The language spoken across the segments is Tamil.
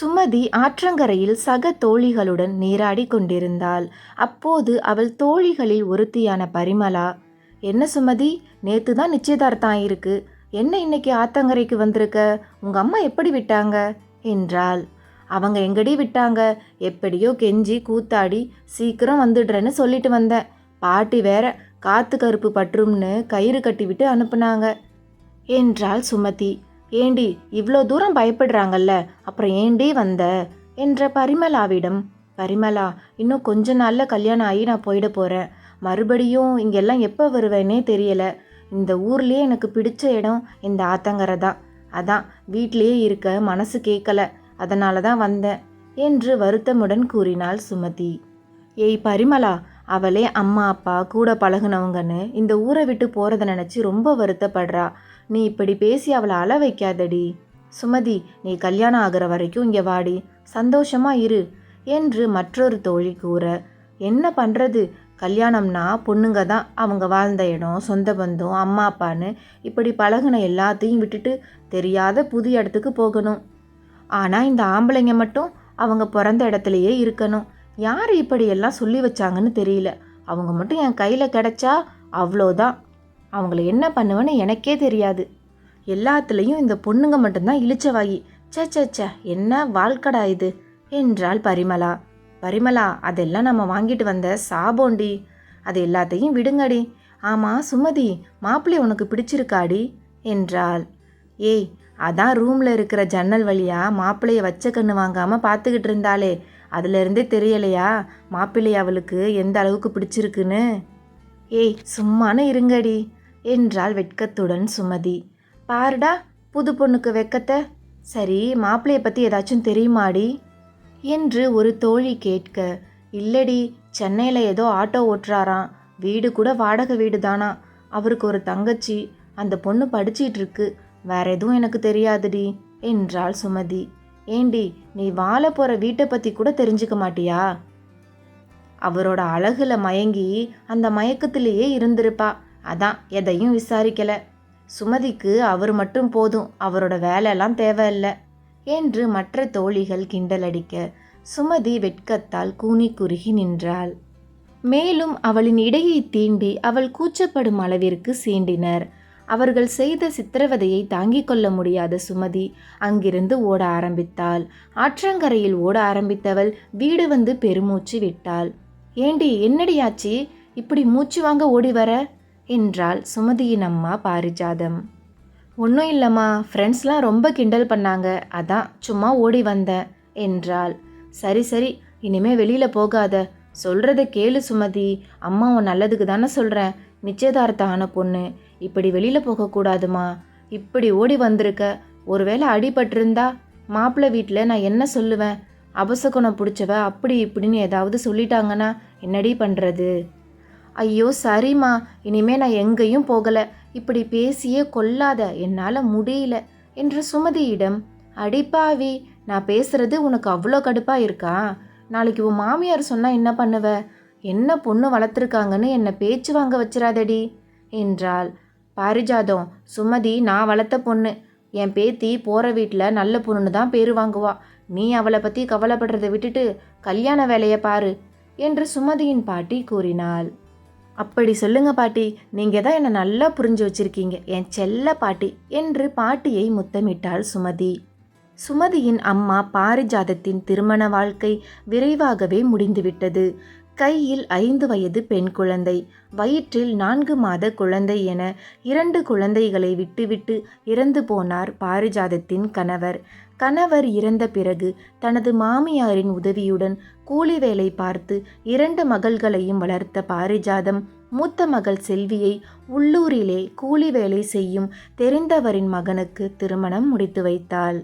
சுமதி ஆற்றங்கரையில் சக தோழிகளுடன் நீராடி கொண்டிருந்தாள். அப்போது அவள் தோழிகளில் ஒருத்தியான பரிமளா என்ன சுமதி நேத்து தான் நிச்சயதார்த்தம் ஆயிருக்கு. என்ன இன்னைக்கு ஆத்தங்கரைக்கு வந்திருக்க? உங்க அம்மா எப்படி விட்டாங்க? என்றாள். அவங்க எங்கடி விட்டாங்க? எப்படியோ கெஞ்சி கூத்தாடி சீக்கிரம் வந்துடுறேன்னு சொல்லிட்டு வந்தேன். பாட்டி வேற காத்து கருப்பு பற்றும்னு கயிறு கட்டிவிட்டு அனுப்புனாங்க என்றாள் சுமதி. ஏண்டி இவ்வளோ தூரம் பயப்படுறாங்கல்ல? அப்புறம் ஏண்டி வந்த? என்ற பரிமளாவிடம் பரிமளா இன்னும் கொஞ்ச நாளில் கல்யாணம் ஆகி நான் போயிட போகிறேன் மறுபடியும் இங்கெல்லாம் எப்போ வருவேனே தெரியலை. இந்த ஊர்லேயே எனக்கு பிடிச்ச இடம் இந்த ஆத்தங்கரை தான். அதான் வீட்லேயே இருக்க மனசு கேட்கல அதனால தான் வந்தேன் என்று வருத்தமுடன் கூறினாள் சுமதி. ஏய் பரிமளா அவளே அம்மா அப்பா கூட பழகுனவங்கன்னு இந்த ஊரை விட்டு போகிறத நினச்சி ரொம்ப வருத்தப்படுறா. நீ இப்படி பேசி அவளை அள வைக்காதடி. சுமதி நீ கல்யாணம் ஆகிற வரைக்கும் இங்கே வாடி. சந்தோஷமா இரு என்று மற்றொரு தோழி கூற என்ன பண்ணுறது கல்யாணம்னா பொண்ணுங்க தான் அவங்க வாழ்ந்த இடம் சொந்த பந்தம் அம்மா அப்பான்னு இப்படி பழகுன எல்லாத்தையும் விட்டுட்டு தெரியாத புது இடத்துக்கு போகணும். ஆனால் இந்த ஆம்பளைங்க மட்டும் அவங்க பிறந்த இடத்துலையே இருக்கணும். யார் இப்படியெல்லாம் சொல்லி வச்சாங்கன்னு தெரியல. அவங்க மட்டும் என் கையில் கிடச்சா அவ்வளோதான் அவங்கள என்ன பண்ணுவேன்னு எனக்கே தெரியாது. எல்லாத்துலேயும் இந்த பொண்ணுங்க மட்டும்தான் இழிச்சவாயி. ச்சே சே ச்சே என்ன வாழ்க்கடா இது? என்றாள் பரிமளா. பரிமளா அதெல்லாம் நம்ம வாங்கிட்டு வந்த சாபோண்டி. அது எல்லாத்தையும் விடுங்கடி. ஆமாம் சுமதி மாப்பிள்ளை உனக்கு பிடிச்சிருக்காடி என்றாள். ஏய் அதான் ரூமில் இருக்கிற ஜன்னல் வழியா மாப்பிள்ளைய வச்ச கண்ணு வாங்காமல் பார்த்துக்கிட்டு இருந்தாளே. அதுலேருந்தே தெரியலையா மாப்பிள்ளை அவளுக்கு எந்த அளவுக்கு பிடிச்சிருக்குன்னு? ஏய் சும்மானு இருங்கடி. என்றாள் வெட்கத்துடன் சுமதி. பாருடா புது பொண்ணுக்கு வெக்கத்தை. சரி மாப்பிள்ளைய பற்றி ஏதாச்சும் தெரியுமாடி? என்று ஒரு தோழி கேட்க. இல்லடி சென்னையில் ஏதோ ஆட்டோ ஓட்டுறாராம். வீடு கூட வாடகை வீடு தானா அவருக்கு ஒரு தங்கச்சி. அந்த பொண்ணு படிச்சிட்டு இருக்கு. வேற எதுவும் எனக்கு தெரியாதுடி என்றாள் சுமதி. ஏண்டி நீ வாழ போகிற வீட்டை பற்றி கூட தெரிஞ்சுக்க மாட்டியா? அவரோட அழகுல மயங்கி அந்த மயக்கத்திலேயே இருந்திருப்பா. அதான் எதையும் விசாரிக்கல. சுமதிக்கு அவர் மட்டும் போதும் அவரோட வேலையெல்லாம் தேவையில்லை என்று மற்ற தோழிகள் கிண்டலடிக்க சுமதி வெட்கத்தால் கூனி குறுகி நின்றாள். மேலும் அவளின் இடையை தீண்டி அவள் கூச்சப்படும் அளவிற்கு சீண்டினர். அவர்கள் செய்த சித்திரவதையை தாங்கிக் கொள்ள முடியாத சுமதி அங்கிருந்து ஓட ஆரம்பித்தாள். ஆற்றங்கரையில் ஓட ஆரம்பித்தவள் வீடு வந்து பெருமூச்சு விட்டாள். ஏண்டி என்னடியாச்சி இப்படி மூச்சு வாங்க ஓடி வர? என்றாள் சுமதியின் அம்மா பாரிஜாதம். ஒன்றும் இல்லைம்மா ஃப்ரெண்ட்ஸ்லாம் ரொம்ப கிண்டல் பண்ணாங்க. அதான் சும்மா ஓடி வந்தேன் என்றாள். சரி சரி இனிமே வெளியில் போகாத. சொல்கிறத கேளு சுமதி. அம்மா உன் நல்லதுக்கு தானே சொல்கிறேன் நிச்சயதார்த்தம் ஆன பொண்ணு. இப்படி வெளியில் போகக்கூடாதுமா. இப்படி ஓடி வந்திருக்க. ஒருவேளை அடிபட்டிருந்தா மாப்பிள்ளை வீட்டில் நான் என்ன சொல்லுவேன்? அபசகுணம் பிடிச்சவ அப்படி இப்படின்னு ஏதாவது சொல்லிட்டாங்கன்னா என்னடி பண்ணுறது ஐயோ சரிம்மா. இனிமே நான் எங்கேயும் போகலை. இப்படி பேசியே கொல்லாத என்னால் முடியல என்று சுமதியிடம் அடிப்பாவி நான் பேசுறது உனக்கு அவ்வளோ கடுப்பாக இருக்கா? நாளைக்கு உன் மாமியார் சொன்னால் என்ன பண்ணுவ? என்ன பொண்ணு வளர்த்துருக்காங்கன்னு என்னை பேச்சு வாங்க வச்சிராதடி என்றாள். பாரிஜாதம் சுமதி நான் வளர்த்த பொண்ணு. என் பேத்தி போகிற வீட்டில் நல்ல பொண்ணுன்னு தான் பேர் வாங்குவா. நீ அவளை பற்றி கவலைப்படுறதை விட்டுட்டு கல்யாண வேலையை பாரு என்று சுமதியின் பாட்டி கூறினாள். அப்படி சொல்லுங்க பாட்டி. நீங்க தான் என்னை நல்லா புரிஞ்சு வச்சிருக்கீங்க. என் செல்ல பாட்டி என்று பாட்டியை முத்தமிட்டாள் சுமதி. சுமதியின் அம்மா பாரிஜாதத்தின் திருமண வாழ்க்கை விரைவாகவே முடிந்துவிட்டது. கையில் ஐந்து வயது பெண் குழந்தை. வயிற்றில் நான்கு மாத குழந்தை என இரண்டு குழந்தைகளை விட்டுவிட்டு இறந்து போனார் பாரிஜாதத்தின் கணவர். கணவர் இறந்த பிறகு தனது மாமியாரின் உதவியுடன் கூலி வேலை பார்த்து இரண்டு மகள்களையும் வளர்த்த பாரிஜாதம் மூத்த மகள் செல்வியை உள்ளூரிலே கூலி வேலை செய்யும் தெரிந்தவரின் மகனுக்கு திருமணம் முடித்து வைத்தாள்.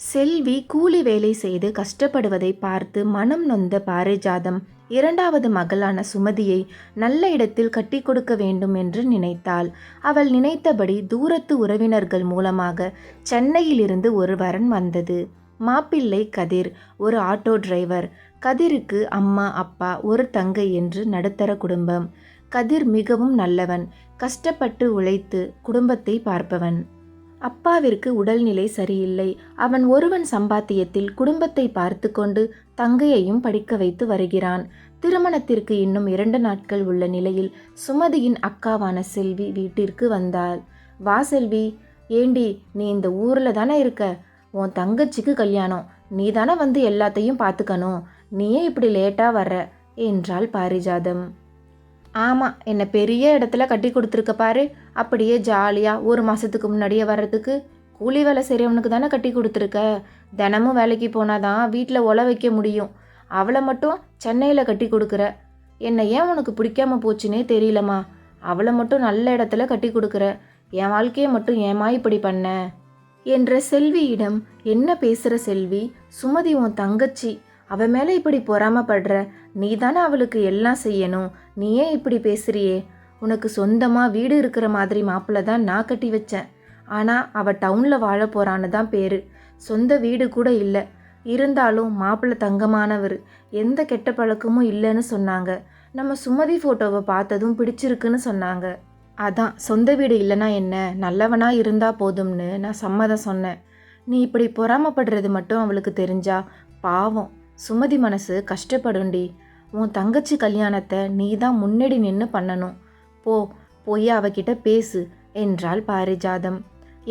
செல்வி கூலி வேலை செய்து கஷ்டப்படுவதை பார்த்து மனம் நொந்த பாரிஜாதம் இரண்டாவது மகளான சுமதியை நல்ல இடத்தில் கட்டி கொடுக்க வேண்டும் என்று நினைத்தாள். அவள் நினைத்தபடி தூரத்து உறவினர்கள் மூலமாக சென்னையிலிருந்து ஒரு வரன் வந்தது. மாப்பிள்ளை கதிர் ஒரு ஆட்டோ டிரைவர். கதிருக்கு அம்மா அப்பா ஒரு தங்கை என்று நடுத்தர குடும்பம். கதிர் மிகவும் நல்லவன். கஷ்டப்பட்டு உழைத்து குடும்பத்தை பார்ப்பவன். அப்பாவிற்கு உடல்நிலை சரியில்லை. அவன் ஒருவன் சம்பாத்தியத்தில் குடும்பத்தை பார்த்து கொண்டு தங்கையையும் படிக்க வைத்து வருகிறான். திருமணத்திற்கு இன்னும் இரண்டு நாட்கள் உள்ள நிலையில் சுமதியின் அக்காவான செல்வி வீட்டிற்கு வந்தாள். வா செல்வி. ஏண்டி நீ இந்த ஊர்ல தானே இருக்க? உன் தங்கச்சிக்கு கல்யாணம். நீ தானே வந்து எல்லாத்தையும் பார்த்துக்கணும். நீயே இப்படி லேட்டா வர்ற? என்றாள் பாரிஜாதம். ஆமாம் என்னை பெரிய இடத்துல கட்டி கொடுத்துருக்க பாரு. அப்படியே ஜாலியாக ஒரு மாதத்துக்கு முன்னாடியே வர்றதுக்கு கூலி வேலை செய்கிறவனுக்கு தானே கட்டி கொடுத்துருக்க. தினமும் வேலைக்கு போனால் தான் வீட்டில் ஒல வைக்க முடியும். அவளை மட்டும் சென்னையில் கட்டி கொடுக்குற. என்னை ஏன் உனக்கு பிடிக்காம போச்சுன்னே தெரியலம்மா. அவளை மட்டும் நல்ல இடத்துல கட்டி கொடுக்குற. என் வாழ்க்கையை மட்டும் ஏமா இப்படி பண்ண? என்ற செல்வியிடம் என்ன பேசுகிற செல்வி? சுமதி உன் தங்கச்சி அவன் மேலே இப்படி பொறாமப்படுற. நீ தானே அவளுக்கு எல்லாம் செய்யணும். நீ ஏன் இப்படி பேசுறியே? உனக்கு சொந்தமாக வீடு இருக்கிற மாதிரி மாப்பிள்ளை தான் நான் கட்டி வச்சேன். ஆனால் அவள் டவுனில் வாழ போகிறான்னு தான் பேர். சொந்த வீடு கூட இல்லை. இருந்தாலும் மாப்பிள்ளை தங்கமானவர். எந்த கெட்ட பழக்கமும் இல்லைன்னு சொன்னாங்க. நம்ம சுமதி ஃபோட்டோவை பார்த்ததும் பிடிச்சிருக்குன்னு சொன்னாங்க. அதான் சொந்த வீடு இல்லைன்னா என்ன? நல்லவனா இருந்தா போதும்னு நான் சம்மதம் சொன்னேன். நீ இப்படி பொறாமப்படுறது மட்டும் அவளுக்கு தெரிஞ்சா? பாவம். சுமதி மனசு கஷ்டப்படும்டி. உன் தங்கச்சி கல்யாணத்தை நீ தான் முன்னாடி நின்று பண்ணணும். போ போய் அவகிட்ட பேசு என்றாள் பாரிஜாதம்.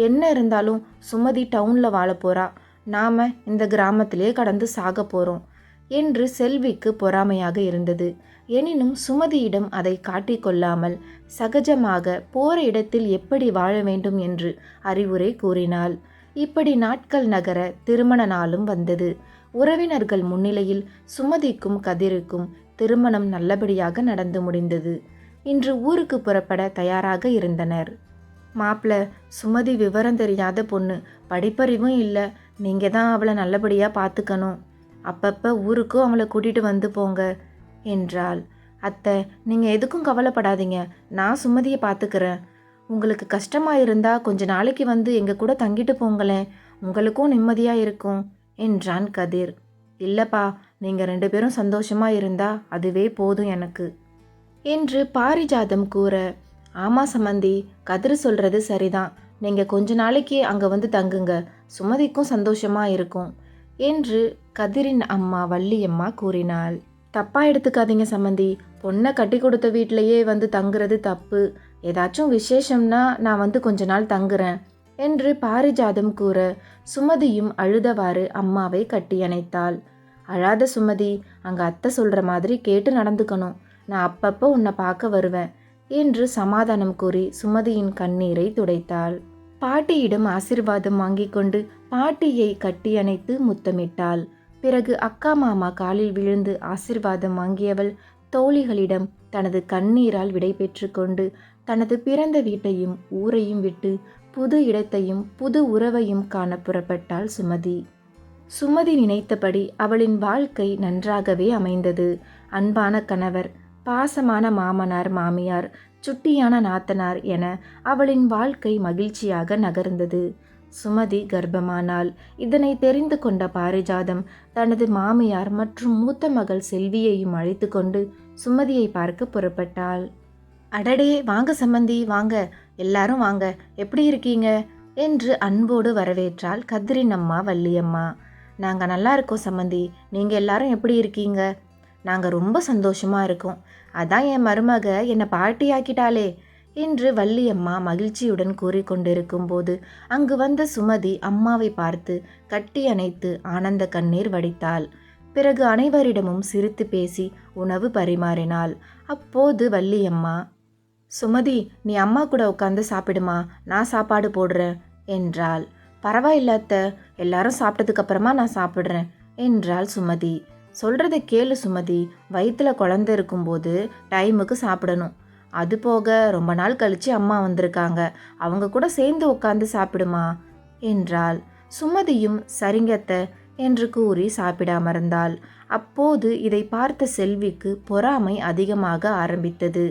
என்ன இருந்தாலும் சுமதி டவுனில் வாழ போகிறா நாம் இந்த கிராமத்திலே கடந்து சாக போகிறோம் என்று செல்விக்கு பொறாமையாக இருந்தது. எனினும் சுமதியிடம் அதை காட்டிக்கொள்ளாமல் சகஜமாக போற இடத்தில் எப்படி வாழ வேண்டும் என்று அறிவுரை கூறினாள். இப்படி நாட்கள் நகர திருமண நாளும் வந்தது. உறவினர்கள் முன்னிலையில் சுமதிக்கும் கதிருக்கும் திருமணம் நல்லபடியாக நடந்து முடிந்தது. இன்று ஊருக்கு புறப்பட தயாராக இருந்தனர். மாப்பிள சுமதி விவரம் தெரியாத பொண்ணு படிப்பறிவும் இல்லை. நீங்கள் தான் அவளை நல்லபடியாக பார்த்துக்கணும் அப்பப்போ ஊருக்கும் அவளை கூட்டிகிட்டு வந்து போங்க என்றாள். அத்தை நீங்கள் எதுக்கும் கவலைப்படாதீங்க. நான் சுமதியை பார்த்துக்கிறேன் உங்களுக்கு கஷ்டமாக இருந்தால் கொஞ்ச நாளைக்கு வந்து எங்கள் கூட தங்கிட்டு போங்களேன். உங்களுக்கும் நிம்மதியாக இருக்கும். என்றான் கதிர். இல்லைப்பா நீங்கள் ரெண்டு பேரும் சந்தோஷமா இருந்தா அதுவே போதும் எனக்கு என்று பாரிஜாதம் கூற ஆமா சம்மந்தி கதிர் சொல்றது சரிதான். நீங்கள் கொஞ்ச நாளைக்கு அங்கே வந்து தங்குங்க. சுமதிக்கும் சந்தோஷமா இருக்கும் என்று கதிரின் அம்மா வள்ளியம்மா கூறினாள். தப்பா எடுத்துக்காதீங்க சம்மந்தி பொண்ணை கட்டி கொடுத்த வீட்டிலேயே வந்து தங்குறது தப்பு. ஏதாச்சும் விசேஷம்னா நான் வந்து கொஞ்ச நாள் தங்குறேன். என்று பாரிஜாதம் கூற சுமதியும் அழுதவாறு அம்மாவை கட்டியணைத்தாள். அழாத சுமதி அங்க அத்தை சொல்ற மாதிரி கேட்டு நடந்துக்கணும். நான் அப்பப்போ உன்னை பார்க்க வருவேன் என்று சமாதானம் கூறி சுமதியின் கண்ணீரை துடைத்தாள். பாட்டியிடம் ஆசிர்வாதம் வாங்கிக் கொண்டு பாட்டியை கட்டியணைத்து முத்தமிட்டாள். பிறகு அக்கா மாமா காலில் விழுந்து ஆசிர்வாதம் வாங்கியவள் தோழிகளிடம் தனது கண்ணீரால் விடை பெற்று கொண்டு தனது பிறந்த வீட்டையும் ஊரையும் விட்டு புது இடத்தையும் புது உறவையும் காண புறப்பட்டாள் சுமதி. சுமதி நினைத்தபடி அவளின் வாழ்க்கை நன்றாகவே அமைந்தது. அன்பான கணவர் பாசமான மாமனார் மாமியார் சுட்டியான நாத்தனார் என அவளின் வாழ்க்கை மகிழ்ச்சியாக நகர்ந்தது. சுமதி கர்ப்பமானாள் இதனை தெரிந்து கொண்ட பாரிஜாதம் தனது மாமியார் மற்றும் மூத்த மகள் செல்வியையும் அழைத்து கொண்டு சுமதியை பார்க்க புறப்பட்டாள். அடடே வாங்க சம்மந்தி வாங்க. எல்லாரும் வாங்க எப்படி இருக்கீங்க? என்று அன்போடு வரவேற்றாள் கதிரின் அம்மா வள்ளியம்மா. நாங்கள் நல்லா இருக்கோம் சம்மந்தி நீங்கள் எல்லாரும் எப்படி இருக்கீங்க? நாங்கள் ரொம்ப சந்தோஷமாக இருக்கோம். அதான் என் மருமக என்னை பாட்டியாக்கிட்டாளே என்று வள்ளியம்மா மகிழ்ச்சியுடன் கூறிக்கொண்டிருக்கும் போது அங்கு வந்த சுமதி அம்மாவை பார்த்து கட்டி அணைத்து ஆனந்த கண்ணீர் வடித்தாள். பிறகு அனைவரிடமும் சிரித்து பேசி உணவு பரிமாறினாள். அப்போது வள்ளியம்மா சுமதி நீ அம்மா கூட உட்காந்து சாப்பிடுமா? நான் சாப்பாடு போடுறேன் என்றாள். பரவாயில்ல அத்தை எல்லாரும் சாப்பிட்டதுக்கப்புறமா நான் சாப்பிட்றேன் என்றாள் சுமதி. சொல்கிறத கேளு சுமதி வயிற்றுல குழந்த இருக்கும்போது டைமுக்கு சாப்பிடணும். அது போக ரொம்ப நாள் கழித்து அம்மா வந்திருக்காங்க அவங்க கூட சேர்ந்து உட்காந்து சாப்பிடுமா? என்றாள். சுமதியும் சரிங்கத்த என்று கூறி சாப்பிடாமறந்தாள் அப்போது இதை பார்த்த செல்விக்கு பொறாமை அதிகமாக ஆரம்பித்தது.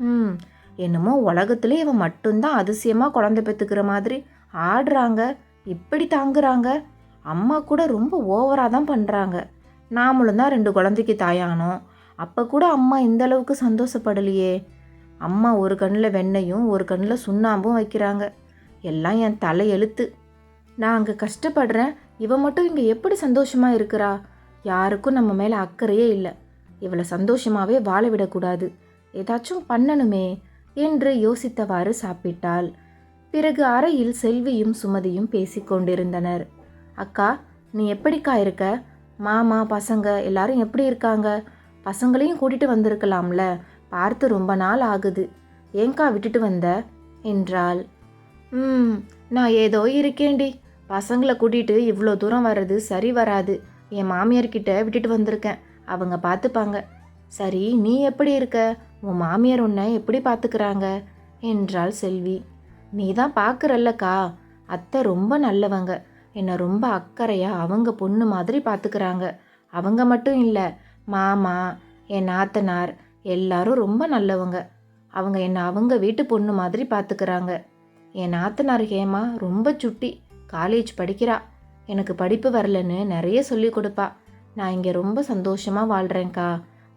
ம் என்னமோ உலகத்திலே இவன் மட்டும்தான் அதிசயமாக குழந்தை பெற்றுக்கிற மாதிரி. ஆடுறாங்க இப்படி தாங்குறாங்க. அம்மா கூட ரொம்ப ஓவராக தான் பண்ணுறாங்க நாமளும் தான் ரெண்டு குழந்தைக்கு தாயானோம் அப்போ கூட அம்மா இந்த அளவுக்கு சந்தோஷப்படலையே. அம்மா ஒரு கண்ணில் வெண்ணையும் ஒரு கண்ணில் சுண்ணாம்பும் வைக்கிறாங்க. எல்லாம் என் தலையெழுத்து நான் அங்கே கஷ்டப்படுறேன். இவன் மட்டும் இங்கே எப்படி சந்தோஷமாக இருக்கிறா? யாருக்கும் நம்ம மேலே அக்கறையே இல்லை. இவளை சந்தோஷமாகவே வாழ விடக்கூடாது. ஏதாச்சும் பண்ணணுமே. என்று யோசித்தவாறு சாப்பிட்டாள். பிறகு அறையில் செல்வியும் சுமதியும் பேசிக்கொண்டிருந்தனர் அக்கா நீ எப்படிக்கா இருக்க? மாமா பசங்க எல்லாரும் எப்படி இருக்காங்க? பசங்களையும் கூட்டிட்டு வந்திருக்கலாம்ல. பார்த்து ரொம்ப நாள் ஆகுது. ஏங்கா விட்டுட்டு வந்த? என்றாள். ம் நான் ஏதோ இருக்கேன்டி. பசங்களை கூட்டிட்டு இவ்வளோ தூரம் வர்றது சரி வராது. என் மாமியார்கிட்ட விட்டுட்டு வந்திருக்கேன். அவங்க பார்த்துப்பாங்க. சரி நீ எப்படி இருக்க? உன் மாமியார் உன்னை எப்படி பார்த்துக்கிறாங்க என்றாள் செல்வி. நீ தான் பார்க்குறல்லக்கா அத்தை ரொம்ப நல்லவங்க. என்னை ரொம்ப அக்கறையாக அவங்க பொண்ணு மாதிரி பார்த்துக்கிறாங்க அவங்க மட்டும் இல்லை மாமா என் நாத்தனார் எல்லாரும் ரொம்ப நல்லவங்க. அவங்க என்னை அவங்க வீட்டு பொண்ணு மாதிரி பார்த்துக்கிறாங்க என் நாத்தனார் ஹேமா ரொம்ப சுட்டி காலேஜ் படிக்கிறா. எனக்கு படிப்பு வரலன்னு நிறைய சொல்லி கொடுப்பா. நான் இங்கே ரொம்ப சந்தோஷமாக வாழ்கிறேன்க்கா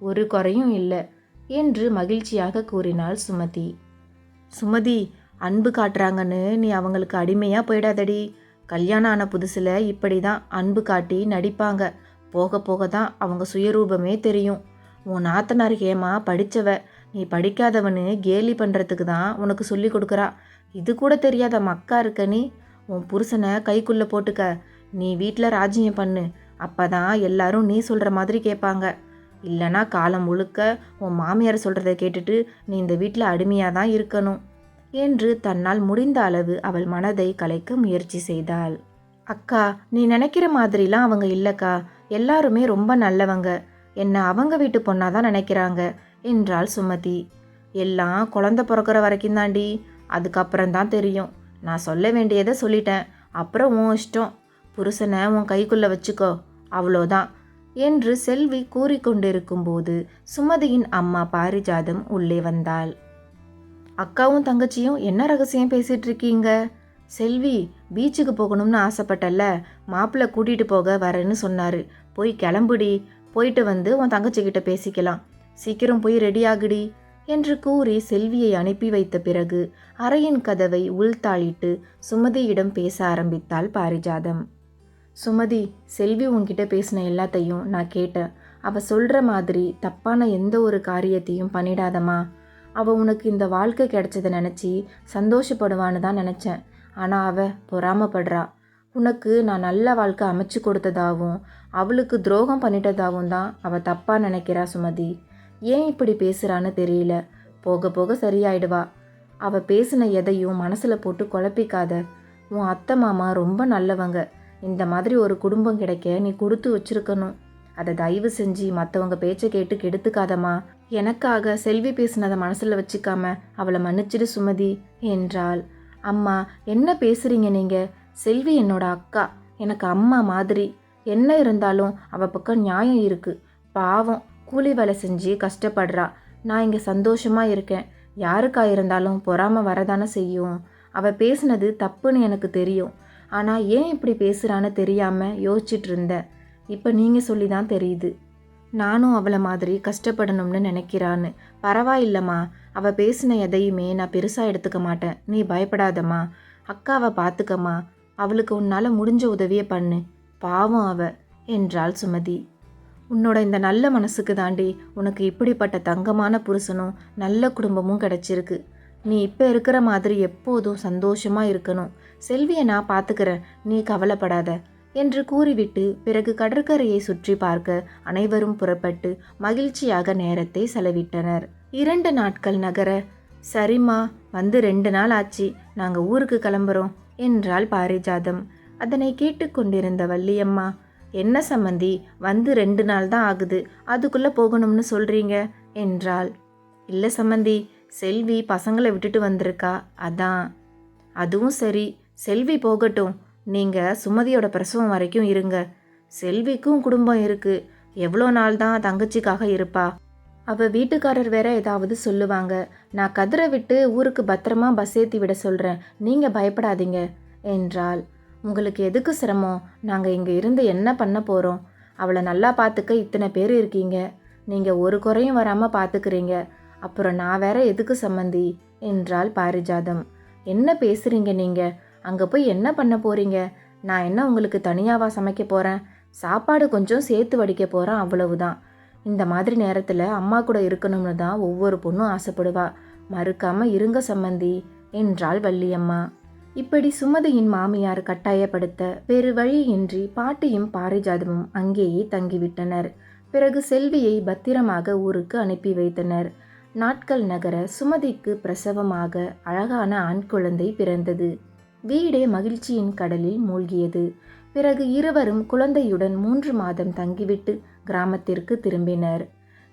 ஒரு குறையும் இல்லை. என்று மகிழ்ச்சியாக கூறினாள் சுமதி. சுமதி அன்பு காட்டுறாங்கன்னு நீ அவங்களுக்கு அடிமையாக போயிடாதடி. கல்யாணம் ஆன புதுசில் இப்படி தான் அன்பு காட்டி நடிப்பாங்க. போக போக தான் அவங்க சுயரூபமே தெரியும். உன் நாத்தனார் ஹேமா படித்தவ நீ படிக்காதவனு கேலி பண்ணுறதுக்கு தான் உனக்கு சொல்லி கொடுக்குறா. இது கூட தெரியாத மக்கா இருக்க நீ. உன் புருஷனை கைக்குள்ளே போட்டுக்க. நீ வீட்டில் ராஜ்யம் பண்ணு. அப்போ தான் எல்லாரும் நீ சொல்கிற மாதிரி கேட்பாங்க. இல்லைனா காலம் முழுக்க உன் மாமியார் சொல்கிறத கேட்டுட்டு நீ இந்த வீட்டில் அடிமையாக தான் இருக்கணும் என்று தன்னால் முடிந்த அளவு அவள் மனதை கலைக்க முயற்சி செய்தாள். அக்கா நீ நினைக்கிற மாதிரிலாம் அவங்க இல்லைக்கா. எல்லாருமே ரொம்ப நல்லவங்க. என்னை அவங்க வீட்டு பொண்ணாக தான் நினைக்கிறாங்க என்றாள் சுமதி. எல்லாம் குழந்த பிறக்கிற வரைக்கும் தாண்டி. அதுக்கப்புறம் தான் தெரியும். நான் சொல்ல வேண்டியதை சொல்லிட்டேன். அப்புறம் உன் இஷ்டம். புருஷனை உன் கைக்குள்ளே வச்சுக்கோ. அவ்வளோதான். என்று செல்வி கூறிக்கொண்டிருக்கும்போது சுமதியின் அம்மா பாரிஜாதம் உள்ளே வந்தாள். அக்காவும் தங்கச்சியும் என்ன ரகசியம் பேசிட்டு இருக்கீங்க செல்வி பீச்சுக்கு போகணும்னு ஆசைப்பட்டல்ல. மாப்பிள்ளை கூட்டிட்டு போக வரேன்னு சொன்னாரு. போய் கிளம்புடி. போயிட்டு வந்து உன் தங்கச்சி கிட்ட பேசிக்கலாம். சீக்கிரம் போய் ரெடி ஆகுடி என்று கூறி செல்வியை அனுப்பி வைத்த பிறகு அறையின் கதவை உள்தாளிட்டு சுமதியிடம் பேச ஆரம்பித்தாள் பாரிஜாதம். சுமதி செல்வி உன்கிட்ட பேசின எல்லாத்தையும் நான் கேட்டேன். அவ சொல்கிற மாதிரி தப்பான எந்த ஒரு காரியத்தையும் பண்ணிடாதம்மா. அவ உனக்கு இந்த வாழ்க்கை கிடைச்சதை நினச்சி சந்தோஷப்படுவான்னு தான் நினச்சேன். ஆனால் அவ பொறாமப்படுறா. உனக்கு நான் நல்ல வாழ்க்கை அமைச்சு கொடுத்ததாகவும் அவளுக்கு துரோகம் பண்ணிட்டதாகவும் தான் அவள் தப்பாக நினைக்கிறா சுமதி. ஏன் இப்படி பேசுகிறான்னு தெரியல. போக போக சரியாயிடுவா. அவள் பேசின எதையும் மனசில் போட்டு குழப்பிக்காத. உன் அத்தை மாமா ரொம்ப நல்லவங்க. இந்த மாதிரி ஒரு குடும்பம் கிடைக்க நீ கொடுத்து வச்சிருக்கணும். அதை தயவு செஞ்சு மற்றவங்க பேச்சை கேட்டு கெடுத்துக்காதம்மா. எனக்காக செல்வி பேசினதை மனசில் வச்சுக்காம அவளை மன்னிச்சிடு சுமதி என்றாள். அம்மா என்ன பேசுறீங்க நீங்கள் செல்வி என்னோட அக்கா. எனக்கு அம்மா மாதிரி. என்ன இருந்தாலும் அவள் பக்கம் நியாயம் இருக்குது பாவம் கூலி வேலை செஞ்சு கஷ்டப்படுறா. நான் இங்கே சந்தோஷமாக இருக்கேன். யாருக்கா இருந்தாலும் பொறாமல் வரதானே செய்யும். அவள் பேசுனது தப்புன்னு எனக்கு தெரியும். ஆனால் ஏன் இப்படி பேசுகிறான்னு தெரியாமல் யோசிச்சுட்டு இருந்தேன் இப்போ நீங்கள் சொல்லி தான் தெரியுது. நானும் அவளை மாதிரி கஷ்டப்படணும்னு நினைக்கிறான்னு. பரவாயில்லம்மா. அவள் பேசின எதையுமே நான் பெருசாக எடுத்துக்க மாட்டேன். நீ பயப்படாதம்மா. அக்காவை பார்த்துக்கம்மா அவளுக்கு உன்னால் முடிஞ்ச உதவியை பண்ணு. பாவம் அவ. என்றாள் சுமதி. உன்னோட இந்த நல்ல மனசுக்கு தாண்டி உனக்கு இப்படிப்பட்ட தங்கமான புருஷனும் நல்ல குடும்பமும் கிடச்சிருக்கு. நீ இப்போ இருக்கிற மாதிரி எப்போதும் சந்தோஷமாக இருக்கணும். செல்வியை நான் பார்த்துக்கிறேன் நீ கவலைப்படாத என்று கூறிவிட்டு பிறகு கடற்கரையை சுற்றி பார்க்க அனைவரும் புறப்பட்டு மகிழ்ச்சியாக நேரத்தை செலவிட்டனர். இரண்டு நாட்கள் நகர சரிம்மா வந்து ரெண்டு நாள் ஆச்சு. நாங்கள் ஊருக்கு கிளம்புறோம் என்றாள் பாரிஜாதம். அதனை கேட்டுக்கொண்டிருந்த வள்ளியம்மா என்ன சம்மந்தி வந்து ரெண்டு நாள் தான் ஆகுது. அதுக்குள்ளே போகணும்னு சொல்கிறீங்க என்றாள். இல்லை சம்மந்தி செல்வி பசங்களை விட்டுட்டு வந்திருக்கா. அதான். அதுவும் சரி. செல்வி போகட்டும். நீங்கள் சுமதியோட பிரசவம் வரைக்கும் இருங்க. செல்விக்கும் குடும்பம் இருக்குது எவ்வளோ நாள் தான் தங்கச்சிக்காக இருப்பா. அவள் வீட்டுக்காரர் வேற ஏதாவது சொல்லுவாங்க. நான் கதிரை விட்டு ஊருக்கு பத்திரமா பஸ் ஏற்றி விட சொல்கிறேன் நீங்கள் பயப்படாதீங்க என்றால் உங்களுக்கு எதுக்கு சிரமம்? நாங்கள் இங்கே இருந்து என்ன பண்ண போகிறோம் அவளை நல்லா பார்த்துக்க இத்தனை பேர் இருக்கீங்க. நீங்கள் ஒரு குறையும் வராமல் பார்த்துக்கிறீங்க அப்புறம் நான் வேற எதுக்கு சம்மந்தி? என்றாள் பாரிஜாதம். என்ன பேசுகிறீங்க நீங்கள் அங்கே போய் என்ன பண்ண போறீங்க? நான் என்ன உங்களுக்கு தனியாவா சமைக்க போறேன்? சாப்பாடு கொஞ்சம் சேர்த்து வடிக்க போறேன் அவ்வளவுதான். இந்த மாதிரி நேரத்தில் அம்மா கூட இருக்கணும்னு தான் ஒவ்வொரு பொண்ணும் ஆசைப்படுவா. மறுக்காம இருங்க சம்மந்தி என்றாள் வள்ளியம்மா. இப்படி சுமதியின் மாமியார் கட்டாயப்படுத்த வேறு வழியின்றி பாட்டியும் பாரிஜாதமும் அங்கேயே தங்கிவிட்டனர். பிறகு செல்வியை பத்திரமாக ஊருக்கு அனுப்பி வைத்தனர். நாட்கள் நகர சுமதிக்கு பிரசவமாக அழகான ஆண் குழந்தை பிறந்தது. வீடே மகிழ்ச்சியின் கடலில் மூழ்கியது. பிறகு இருவரும் குழந்தையுடன் மூன்று மாதம் தங்கிவிட்டு கிராமத்திற்கு திரும்பினர்.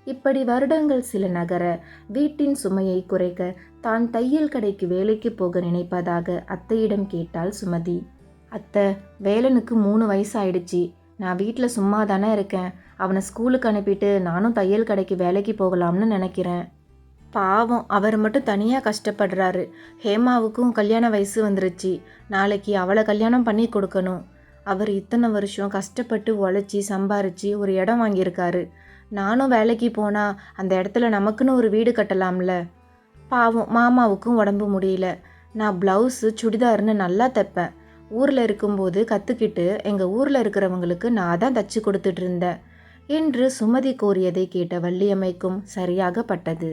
இப்படி வருடங்கள் சில நகர வீட்டின் சுமையை குறைக்க தான் தையல் கடைக்கு வேலைக்கு போக நினைப்பதாக அத்தையிடம் கேட்டாள் சுமதி. அத்தை வேலனுக்கு மூணு வயசாயிடுச்சு. நான் வீட்டில் சும்மா தானே இருக்கேன். அவனை ஸ்கூலுக்கு அனுப்பிட்டு நானும் தையல் கடைக்கு வேலைக்கு போகலாம்னு நினைக்கிறேன். பாவம் அவர் மட்டும் தனியாக கஷ்டப்படுறாரு. ஹேமாவுக்கும் கல்யாண வயசு வந்துருச்சு. நாளைக்கு அவளை கல்யாணம் பண்ணி கொடுக்கணும். அவர் இத்தனை வருஷம் கஷ்டப்பட்டு உழைச்சி சம்பாரித்து ஒரு இடம் வாங்கியிருக்காரு. நானும் வேலைக்கு போனால் அந்த இடத்துல நமக்குன்னு ஒரு வீடு கட்டலாம்ல. பாவம் மாமாவுக்கும் உடம்பு முடியல. நான் ப்ளவுஸு சுடிதார்னு நல்லா தைப்பேன். ஊரில் இருக்கும்போது கற்றுக்கிட்டு எங்கள் ஊரில் இருக்கிறவங்களுக்கு நான் தான் தச்சு கொடுத்துட்டு இருந்தேன். என்று சுமதி கோரியதை கேட்ட வள்ளியம்மைக்கும் சரியாக பட்டது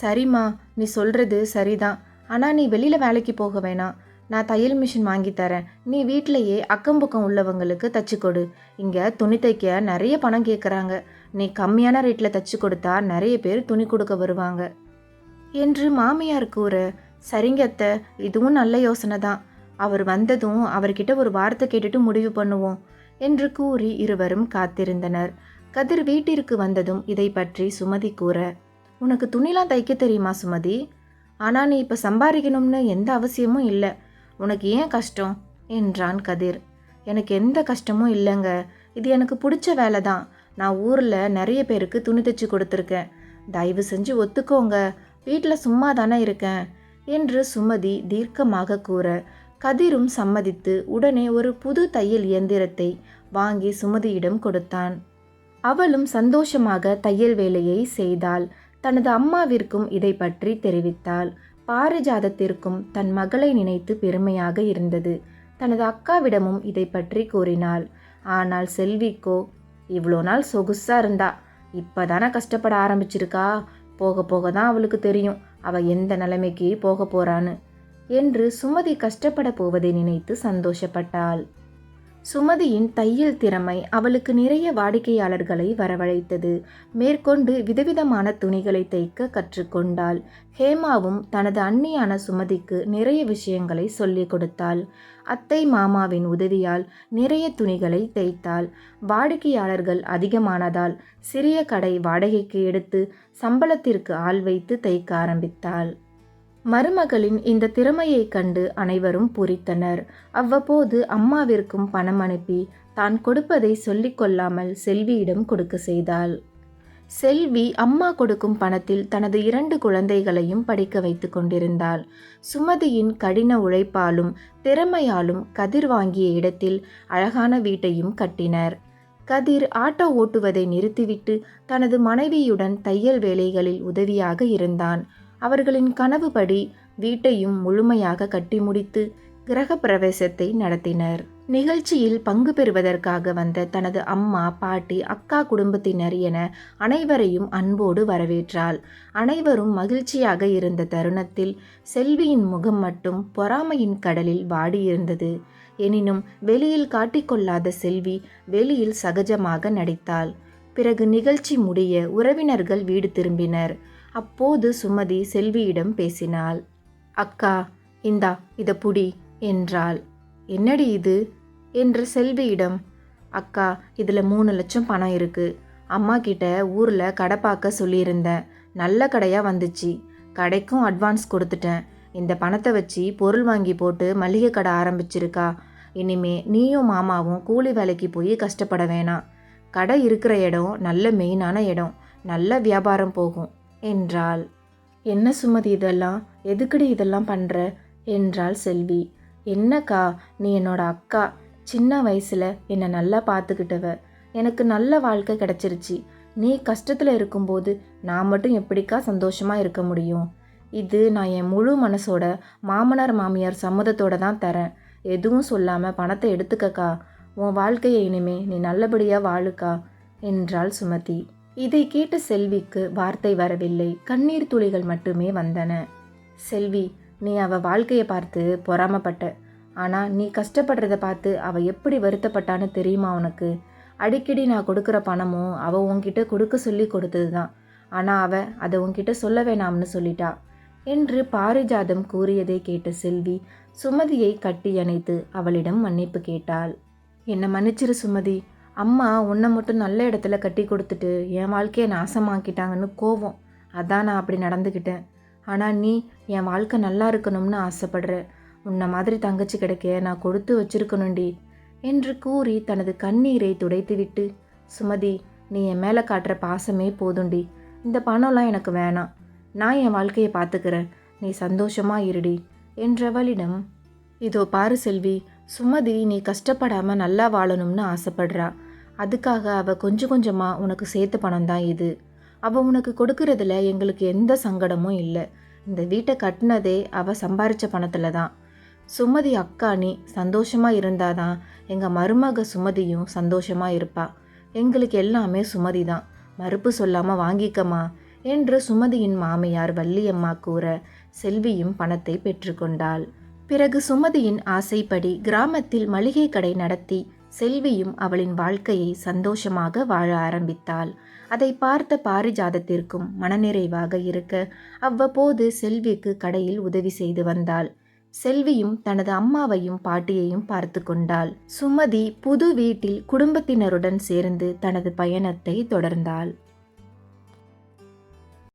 சரிம்மா நீ சொல்கிறது சரிதான். ஆனால் நீ வெளியில் வேலைக்கு போக வேணாம். நான் தையல் மிஷின் வாங்கி தரேன். நீ வீட்டிலையே அக்கம் பக்கம் உள்ளவங்களுக்கு தச்சு கொடு. இங்கே துணி தைக்க நிறைய பணம் கேட்குறாங்க நீ கம்மியான ரேட்டில் தச்சு கொடுத்தா நிறைய பேர் துணி கொடுக்க வருவாங்க. என்று மாமியார் கூற சரிங்க அத்தை இதுவும் நல்ல யோசனை தான். அவர் வந்ததும் அவர்கிட்ட ஒரு வார்த்தை கேட்டுட்டு முடிவு பண்ணுவோம் என்று கூறி இருவரும் காத்திருந்தனர். கதிர் வீட்டிற்கு வந்ததும் இதை பற்றி சுமதி கூற உனக்கு துணிலாம் தைக்க தெரியுமா சுமதி? ஆனால் நீ இப்போ சம்பாதிக்கணும்னு எந்த அவசியமும் இல்லை. உனக்கு ஏன் கஷ்டம்? என்றான் கதிர். எனக்கு எந்த கஷ்டமும் இல்லைங்க. இது எனக்கு பிடிச்ச வேலை தான். நான் ஊரில் நிறைய பேருக்கு துணி தைச்சி கொடுத்துருக்கேன். தயவு செஞ்சு ஒத்துக்கோங்க. வீட்டில் சும்மா தானே இருக்கேன் என்று சுமதி தீர்க்கமாக கூற கதிரும் சம்மதித்து உடனே ஒரு புது தையல் இயந்திரத்தை வாங்கி சுமதியிடம் கொடுத்தான். அவளும் சந்தோஷமாக தையல் வேலையை செய்தாள். தனது அம்மாவிற்கும் இதை பற்றி தெரிவித்தாள். பாரிஜாதத்திற்கும் தன் மகளை நினைத்து பெருமையாக இருந்தது. தனது அக்காவிடமும் இதை பற்றி கூறினாள். ஆனால் செல்விக்கோ இவ்வளோ நாள் சொகுசா இருந்தா இப்போதானே கஷ்டப்பட ஆரம்பிச்சிருக்கா? போக போக தான் அவளுக்கு தெரியும். அவ எந்த நிலைமைக்கு போக போறான்னு என்று சுமதி கஷ்டப்பட போவதை நினைத்து சந்தோஷப்பட்டாள். சுமதியின் தையல் திறமை அவளுக்கு நிறைய வாடிக்கையாளர்களை வரவழைத்தது. மேற்கொண்டு விதவிதமான துணிகளை தைக்க கற்றுக்கொண்டாள். ஹேமாவும் தனது அண்ணியான சுமதிக்கு நிறைய விஷயங்களை சொல்லிக் கொடுத்தாள். அத்தை மாமாவின் உதவியால் நிறைய துணிகளை தைத்தாள். வாடிக்கையாளர்கள் அதிகமானதால் சிறிய கடை வாடகைக்கு எடுத்து சம்பளத்திற்கு ஆள் வைத்து தைக்க ஆரம்பித்தாள். மருமகளின் இந்த திறமையைக் கண்டு அனைவரும் பூரித்தனர். அவ்வப்போது அம்மாவிற்கும் பணம் அனுப்பி தான் கொடுப்பதை சொல்லிக் கொள்ளாமல் செல்வியிடம் கொடுக்க செய்தாள். செல்வி அம்மா கொடுக்கும் பணத்தில் தனது இரண்டு குழந்தைகளையும் படிக்க வைத்து கொண்டிருந்தாள். சுமதியின் கடின உழைப்பாலும் திறமையாலும் கதிர் வாங்கிய இடத்தில் அழகான வீட்டையும் கட்டினர். கதிர் ஆட்டோ ஓட்டுவதை நிறுத்திவிட்டு தனது மனைவியுடன் தையல் வேலைகளில் உதவியாக இருந்தான். அவர்களின் கனவுபடி வீட்டையும் முழுமையாக கட்டி முடித்து கிரக பிரவேசத்தை நடத்தினர். நிகழ்ச்சியில் பங்கு பெறுவதற்காக வந்த தனது அம்மா பாட்டி அக்கா குடும்பத்தினர் என அனைவரையும் அன்போடு வரவேற்றாள். அனைவரும் மகிழ்ச்சியாக இருந்த தருணத்தில் செல்வியின் முகம் மட்டும் பொறாமையின் கடலில் வாடியிருந்தது. எனினும் வெளியில் காட்டிக்கொள்ளாத செல்வி வெளியில் சகஜமாக நடித்தாள். பிறகு நிகழ்ச்சி முடிய உறவினர்கள் வீடு திரும்பினர். அப்போது சுமதி செல்வியிடம் பேசினாள். அக்கா இந்தா இத புடி என்றாள். என்னடி இது? என்று செல்வியிடம் அக்கா இதில் மூணு லட்சம் பணம் இருக்கு. அம்மா கிட்ட ஊரில் கடை பார்க்க சொல்லியிருந்தேன். நல்ல கடையாக வந்துச்சு. கடைக்கும் அட்வான்ஸ் கொடுத்துட்டேன். இந்த பணத்தை வச்சு பொருள் வாங்கி போட்டு மளிகை கடை ஆரம்பிச்சிருக்கா. இனிமே நீயும் மாமாவும் கூலி வேலைக்கு போய் கஷ்டப்பட வேணாம். கடை இருக்கிற இடம் நல்ல மெயினான இடம். நல்ல வியாபாரம் போகும். என்றாள். என்ன சுமதி இதெல்லாம்? எதுக்குடி இதெல்லாம் பண்ணுற என்றாள் செல்வி. என்னக்கா நீ என்னோட அக்கா. சின்ன வயசில் என்னை நல்லா பார்த்துக்கிட்டவ எனக்கு நல்ல வாழ்க்கை கிடச்சிருச்சு. நீ கஷ்டத்தில் இருக்கும்போது நான் மட்டும் எப்படிக்கா சந்தோஷமாக இருக்க முடியும்? இது நான் என் முழு மனசோட மாமனார் மாமியார் சம்மதத்தோட தான் தரேன். எதுவும் சொல்லாமல் பணத்தை எடுத்துக்கக்கா. உன் வாழ்க்கையை இனிமே நீ நல்லபடியாக வாழுக்கா என்றாள் சுமதி. இதை கேட்ட செல்விக்கு வார்த்தை வரவில்லை. கண்ணீர் துளிகள் மட்டுமே வந்தன. செல்வி நீ அவ வாழ்க்கையை பார்த்து பொறாமப்பட்ட. ஆனால் நீ கஷ்டப்படுறத பார்த்து அவ எப்படி வருத்தப்பட்டான்னு தெரியுமா உனக்கு? அடிக்கடி நான் கொடுக்குற பணமும் அவ உன்கிட்ட கொடுக்க சொல்லி கொடுத்தது தான் ஆனால் அவ அதை உன்கிட்ட சொல்ல வேணாம்னு சொல்லிட்டா. என்று பாரிஜாதம் கூறியதை கேட்ட செல்வி சுமதியை கட்டி அணைத்து அவளிடம் மன்னிப்பு கேட்டாள். என்னை மன்னிச்சிரு சுமதி. அம்மா உன்னை மட்டும் நல்ல இடத்துல கட்டி கொடுத்துட்டு என் வாழ்க்கையை நாசமாக்கிட்டாங்கன்னு கோவம். அதான் நான் அப்படி நடந்துக்கிட்டேன். ஆனால் நீ என் வாழ்க்கை நல்லா இருக்கணும்னு ஆசைப்படுற. உன்னை மாதிரி தங்கச்சி கிடைக்க நான் கொடுத்து வச்சிருக்கணும்டி என்று கூறி தனது கண்ணீரை துடைத்துவிட்டு சுமதி நீ என் மேலே காட்டுற பாசமே போதும்டி. இந்த பணம்லாம் எனக்கு வேணாம். நான் என் வாழ்க்கையை பார்த்துக்கிறேன் நீ சந்தோஷமா இருடி என்றவளிடம் இதோ பாரு செல்வி சுமதி நீ கஷ்டப்படாமல் நல்லா வாழணும்னு ஆசைப்படுறா. அதுக்காக அவள் கொஞ்சம் கொஞ்சமாக உனக்கு சேர்த்து பணம் தான் இது. அவள் உனக்கு கொடுக்கறதுல எங்களுக்கு எந்த சங்கடமும் இல்லை. இந்த வீட்டை கட்டினதே அவள் சம்பாரித்த பணத்தில் தான் சுமதி அக்கா நீ இருந்தால் இருந்தாதான் எங்கள் மருமக சுமதியும் சந்தோஷமாக இருப்பா. எங்களுக்கு எல்லாமே சுமதி தான் மறுப்பு சொல்லாமல் வாங்கிக்கமா என்று சுமதியின் மாமியார் வள்ளியம்மா கூற செல்வியும் பணத்தை பெற்றுக்கொண்டாள். பிறகு சுமதியின் ஆசைப்படி கிராமத்தில் மளிகை கடை நடத்தி செல்வியும் அவளின் வாழ்க்கையை சந்தோஷமாக வாழ ஆரம்பித்தாள். அதை பார்த்த பாரிஜாதத்திற்கும் மனநிறைவாக இருக்க அவ்வப்போது செல்விக்கு கடையில் உதவி செய்து வந்தாள். செல்வியும் தனது அம்மாவையும் பாட்டியையும் பார்த்து கொண்டாள். சுமதி புது வீட்டில் குடும்பத்தினருடன் சேர்ந்து தனது பயணத்தை தொடர்ந்தாள்.